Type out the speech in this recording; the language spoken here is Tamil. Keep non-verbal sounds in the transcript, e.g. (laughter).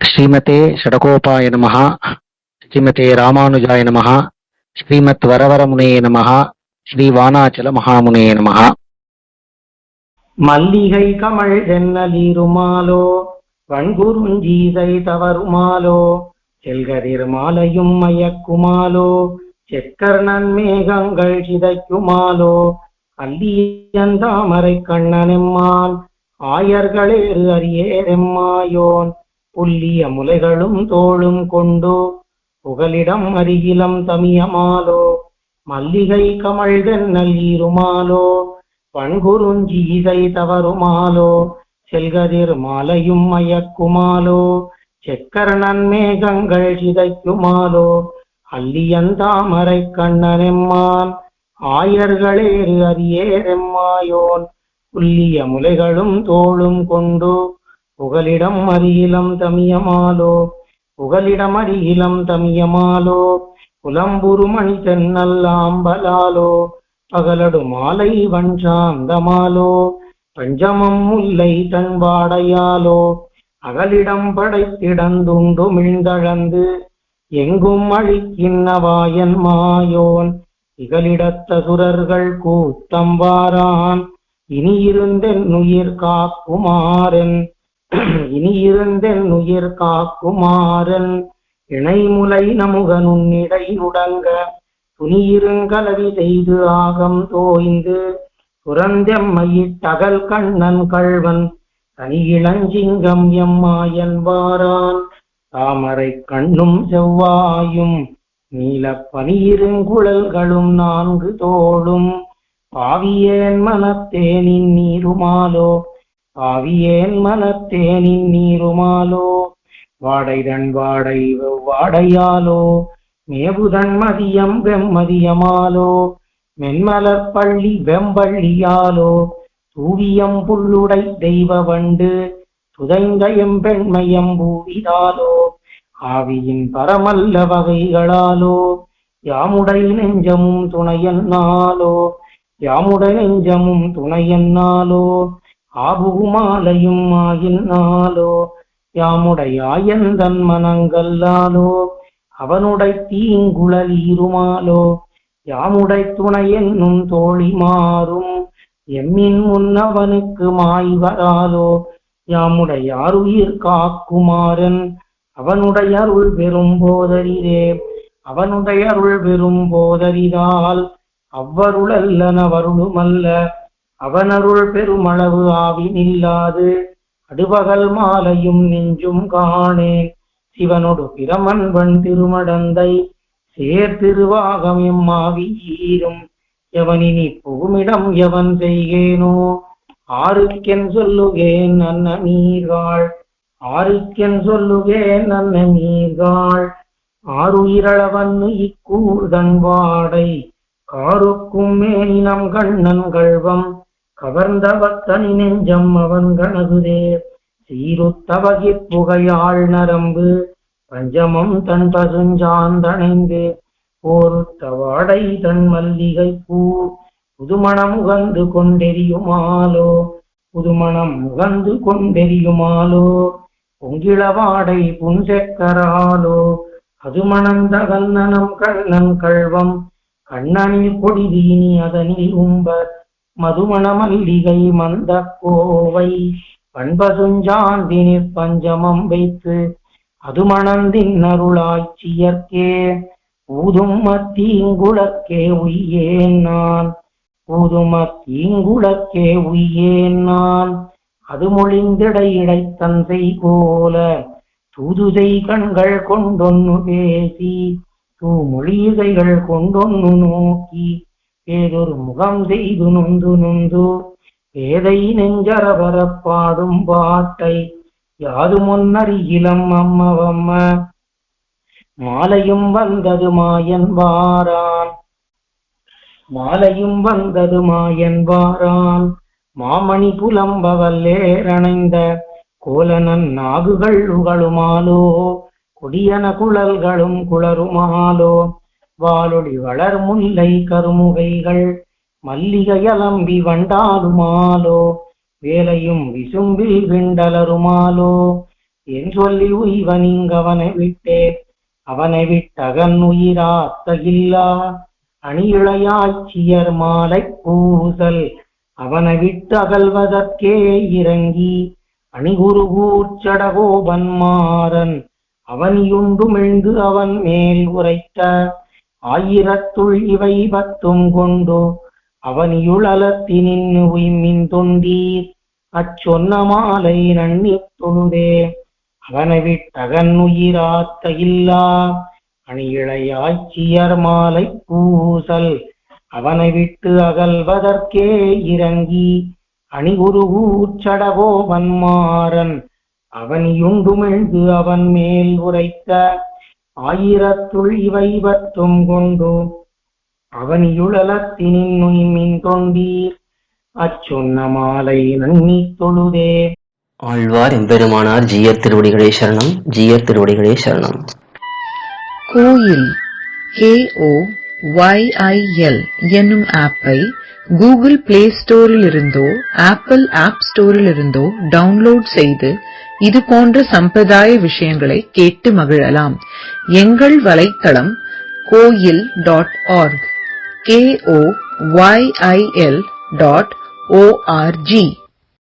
ஸ்ரீமதே ஷடகோபாய நமகா ஸ்ரீமதே ராமானுஜாய நமகா ஸ்ரீமத் வரவரமுனையே நமகா ஸ்ரீ வானாச்சல மகாமுனையே நமகா மல்லிகை கமழ் தென்னலீருமாலோ வண்குருஞ்சீதை தவறுமாலோ செல்கதிர் மாலையும் மயக்குமாலோ செக்கர்ணன் மேகங்கள் சிதைக்குமாலோ அல்லியந்தாமரை கண்ணனெம்மான் ஆயர்களேறு அரியேரெம்மாயோன் புல்லிய முலைகளும் தோளும் கொண்டோ? புகலிடம் அருகிலம் தமியமாலோ? மல்லிகை கமழ் தென்னலீருமாலோ பண்குறுஞ்சீதை தவறுமாலோ? செல்கதிர் மாலையும் மயக்குமாலோ? செக்கர் நன்மேகங்கள் சிதைக்குமாலோ? அல்லியந்தாமரை கண்ணனெம்மான்? ஆயர்களேறு அரியேரெம்மாயோன்? புல்லிய முலைகளும் தோளும் கொண்டோ? புகலிடம் அறியிலம் தமியமாலோ புகலிடம் அறியிலம் தமியமாலோ புலம்புரு புலம்புருமணி தென்னல்லாம்பலாலோ பகலடு மாலை வஞ்சாந்தமாலோ பஞ்சமம் முல்லை தன் வாடையாலோ அகலிடம் படைத்திடந்துண்டு மிழ்ந்தழந்து எங்கும் அழிக்கின்னவாயன் மாயோன் இகலிடத்த சுரர்கள் கூத்தம்பாரான் இனி இருந்தென் உயிர் காக்குமாறன். (clears throat) இனி இருந்தென் உயிர் காக்குமாறன் இணைமுலை நமுகனுன்னிடை நுடங்க துணியிருங்கலவி செய்து ஆகம் தோய்ந்து புரந்தெம்மையிட்டகல் கண்ணன் கள்வன் தனி இளஞ்சிங்கம் எம்மாயன் வாரான். தாமரை கண்ணும் செவ்வாயும் நீல பனியிருங்குழல்களும் நான்கு தோளும். பாவியேன் மனத்தேனின் நீருமாலோ ஆவியேன் மனத்தேனின் நீருமாலோ? வாடைதன் வாடை வாடையாலோ மேவுதன் மதியம் வெம்மதியமாலோ? மென்மலர் பள்ளி வெம்பள்ளியாலோ? தூவியம் புல்லுடை தெய்வ வண்டு? துதைந்த எம்பெண்மையம் பூவிதாலோ? ஆவியின் பரமல்ல வகைகளாலோ? யாமுடை நெஞ்சமும் துணையன்னாலோ யாமுடை நெஞ்சமும் துணையன்னாலோ ஆபுகுமாலையும் ஆயினாலோ யாமுடையாயந்தன் மனங்கல்லாலோ அவனுடை தீங்குழல் ஈருமாலோ யாமுடை துணை என்னும் தோழி மாறும் எம்மின் முன்னவனுக்கு மாய்வராலோ யாமுடைய அருயிர் காக்குமாறன் அவனுடைய அருள் பெறும் போதரிரே அவனுடைய அருள் பெறும் போதரிதால் அவ்வருளல்லனவருளுமல்ல அவனருள் பெருமளவு ஆவி நில்லாது. அடுபகல் மாலையும் நெஞ்சும் காணேன். சிவனொடு பிரமன்பன் திருமடந்தை சேர்திருவாகம் எம்மாவி ஈரும். எவனினி புகுமிடம் எவன் செய்கேனோ? ஆருக்கென் சொல்லுகேன் அன்ன நீர்காள் ஆருக்கென் சொல்லுகேன் அன்ன நீர்காள் ஆறுயிரளவன் இக்கூர்தன் வாடை. காருக்கும் மேனினம் கண்ணன் கள்வம். கவர்ந்தவத்தனி நெஞ்சம் அவன் கனகுதே. சீருத்தவகி புகையாள் நரம்பு பஞ்சமம் தன் பசுஞ்சாந்தணைந்து போருத்த வாடை தன் மல்லிகை பூ புதுமணம் உகந்து கொண்டெரியுமாலோ? புதுமணம் உகந்து கொண்டெரியுமாலோ? பொங்கிள வாடை புன்செக்கராலோ? அது மணந்த கண்ணனம் கண்ணன் கள்வம் கண்ணனில் கொடிதீனி அதனில் உம்பர் மதுமணமல்லிகை மந்த கோவை பண்பசுஞ்சாந்தினிற் பஞ்சமம் வைத்து அது மணந்தின் அருளாய்ச்சியற்கே ஊதும் மத்தீங்குளக்கே உய்யேன் நான். ஊதும் மத்தீங்குளக்கே உய்யேன் நான். அது மொழிந்திடை இடைத்தந்தை போல தூதுதை கண்கள் கொண்டொன்னு பேசி தூமொழிகைகள் கொண்டொன்னு நோக்கி. ஏதொரு முகம் செய்து நொந்து நொந்து பேதை நெஞ்சர வரப்பாடும் பாட்டை யாது முன்னறியிலம் அம்மவம்ம. மாலையும் வந்தது மாயன் வாரான் மாலையும் வந்தது மாயன் வாரான். மாமணி புலம்பவல்லேரணைந்த கோலனன் நாகுகள் உகளுமாலோ கொடியன குழல்களும் குளருமாலோ. வாலொளி வளர் முல்லை கருமுகைகள் மல்லிகையலம்பி வண்டாலுமாலோ வேலையும் விசும்பில் விண்டலருமாலோ என் சொல்லி உய்வன் அவனை விட்டே அவனை விட்டகன் உயிராத்தகில்லா அணியிழையாட்சியர் மாலை பூசல் அவனை விட்டு அகல்வதற்கே இறங்கி அணிகுருகூர் சடகோபன் மாறன் அவனியுண்டுமிழ்ந்து அவன் மேல் உரைத்த ஆயிரத்துள் இவை பத்தும் கொண்டோ அவனியுளலத்தினின்னு உய்மின் தொண்டீர். அச்சொன்ன மாலை நன்னி தொழுதே அவனை விட்டகன் உயிராத்த இல்லா அணியிழையாய்ச்சியர் மாலை பூசல் அவனை விட்டு அகல்வதற்கே இறங்கி அணிகுருகூர் ஊச்சடவோ வன்மாறன் அவனியுண்டுமிழ்ந்து அவன் மேல் உரைத்த. ஆயிரத்துள் இவை பத்தும் கொண்டு அவனியுளலத்தினின் மின் தொண்டீர். அச்சொன்ன மாலை நன்னித் தொழுதே. ஆழ்வார் எம்பெருமானார் ஜீயர் திருவடிகளே சரணம் ஜீயர் திருவடிகளே சரணம். கோயில் கேஓ ஒய்ஐஎல் என்னும் ஆப்பை கூகுள் பிளே ஸ்டோரில் இருந்தோ ஆப்பிள் ஆப் ஸ்டோரில் இருந்தோ டவுன்லோட் செய்து இது போன்ற சம்பிரதாய விஷயங்களை கேட்டு மகிழலாம். எங்கள் வலைத்தளம் koyil dot org K O Y I L dot O R G